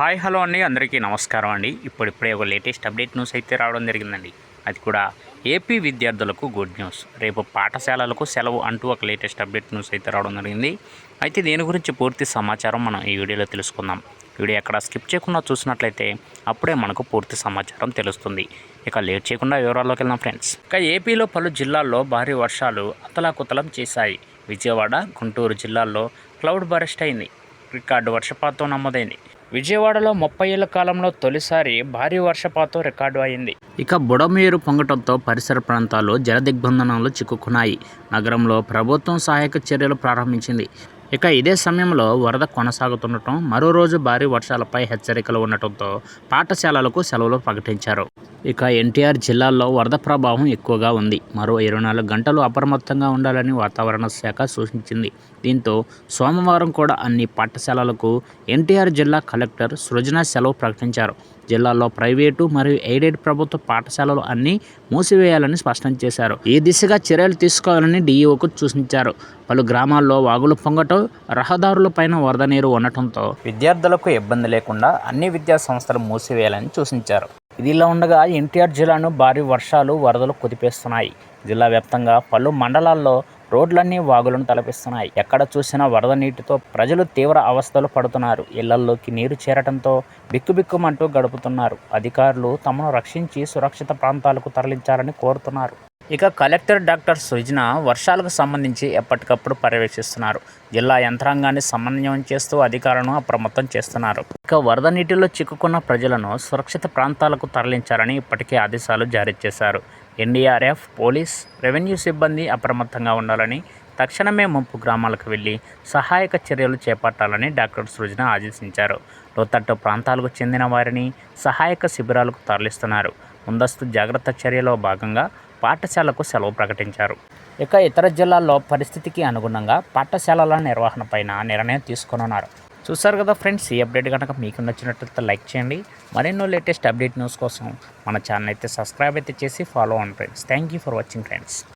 Hi hello అండి. అందరికీ నమస్కారం అండి. ఇప్పుడిప్పుడే ఒక లేటెస్ట్ అప్డేట్ న్యూస్ అయితే రావడం జరిగిందండి. అది కూడా ఏపీ విద్యార్థులకు గుడ్ న్యూస్. రేపు పాఠశాలలకు సెలవు అంటూ ఒక లేటెస్ట్ అప్డేట్ న్యూస్ అయితే రావడం జరిగింది. అయితే దీని గురించి పూర్తి సమాచారం మనం ఈ వీడియోలో తెలుసుకుందాం. వీడియో ఎక్కడ స్కిప్ చేయకుండా చూసినట్లయితే అప్పుడే మనకు పూర్తి సమాచారం తెలుస్తుంది. ఇక లేట్ చేయకుండా వివరాల్లోకి వెళ్దాం ఫ్రెండ్స్. ఇక ఏపీలో పలు జిల్లాల్లో భారీ వర్షాలు అతలాకుతలం చేశాయి. విజయవాడ గుంటూరు జిల్లాల్లో క్లౌడ్ బరెస్ట్ అయింది. రికార్డు వర్షపాతం నమోదైంది. విజయవాడలో ముప్పై ఏళ్ళ కాలంలో తొలిసారి భారీ వర్షపాతం రికార్డు అయింది. ఇక బుడమేరు పొంగటంతో పరిసర ప్రాంతాలు జలదిగ్బంధనంలో చిక్కుకున్నాయి. నగరంలో ప్రభుత్వం సహాయక చర్యలు ప్రారంభించింది. ఇక ఇదే సమయంలో వరద కొనసాగుతుండటం మరో రోజు భారీ వర్షాలపై హెచ్చరికలు ఉండటంతో పాఠశాలలకు సెలవులు ప్రకటించారు. ఇక ఎన్టీఆర్ జిల్లాల్లో వరద ప్రభావం ఎక్కువగా ఉంది. మరో ఇరవై నాలుగు గంటలు అప్రమత్తంగా ఉండాలని వాతావరణ శాఖ సూచించింది. దీంతో సోమవారం కూడా అన్ని పాఠశాలలకు ఎన్టీఆర్ జిల్లా కలెక్టర్ సృజన సెలవు ప్రకటించారు. జిల్లాలో ప్రైవేటు మరియు ఎయిడెడ్ ప్రభుత్వ పాఠశాలలు అన్నీ మూసివేయాలని స్పష్టం చేశారు. ఈ దిశగా చర్యలు తీసుకోవాలని డీఈఓకు సూచించారు. పలు గ్రామాల్లో వాగులు పొంగటం రహదారులపైన వరద నీరు ఉండటంతో విద్యార్థులకు ఇబ్బంది లేకుండా అన్ని విద్యా సంస్థలు మూసివేయాలని సూచించారు. ఇదిలా ఉండగా ఎన్టీఆర్ జిల్లాను భారీ వర్షాలు వరదలు కుదిపేస్తున్నాయి. జిల్లా వ్యాప్తంగా పలు మండలాల్లో రోడ్లన్నీ వాగులను తలపిస్తున్నాయి. ఎక్కడ చూసినా వరద నీటితో ప్రజలు తీవ్ర అవస్థలు పడుతున్నారు. ఇళ్ళల్లోకి నీరు చేరటంతో బిక్కుబిక్కుమంటూ గడుపుతున్నారు. అధికారులు తమను రక్షించి సురక్షిత ప్రాంతాలకు తరలించాలని కోరుతున్నారు. ఇక కలెక్టర్ డాక్టర్ సృజన వర్షాలకు సంబంధించి ఎప్పటికప్పుడు పర్యవేక్షిస్తున్నారు. జిల్లా యంత్రాంగాన్ని సమన్వయం చేస్తూ అధికారులను అప్రమత్తం చేస్తున్నారు. ఇక వరద నీటిలో చిక్కుకున్న ప్రజలను సురక్షిత ప్రాంతాలకు తరలించాలని ఇప్పటికే ఆదేశాలు జారీ చేశారు. ఎన్డీఆర్ఎఫ్ పోలీస్ రెవెన్యూ సిబ్బంది అప్రమత్తంగా ఉండాలని తక్షణమే ముంపు గ్రామాలకు వెళ్ళి సహాయక చర్యలు చేపట్టాలని డాక్టర్ సృజన ఆదేశించారు. లోతట్టు ప్రాంతాలకు చెందిన వారిని సహాయక శిబిరాలకు తరలిస్తున్నారు. ముందస్తు జాగ్రత్త చర్యలో భాగంగా పాఠశాలకు సెలవు ప్రకటించారు. ఇక ఇతర జిల్లాల్లో పరిస్థితికి అనుగుణంగా పాఠశాలల నిర్వహణపైన నిర్ణయం తీసుకున్నారు చూసారు కదా ఫ్రెండ్స్ ఈ అప్డేట్ కనుక మీకు నచ్చినట్లయితే లైక్ చేయండి. మరెన్నో లేటెస్ట్ అప్డేట్ న్యూస్ కోసం మన ఛానల్ అయితే సబ్స్క్రైబ్ అయితే చేసి ఫాలో అవ్వండి friends. Thank you for watching friends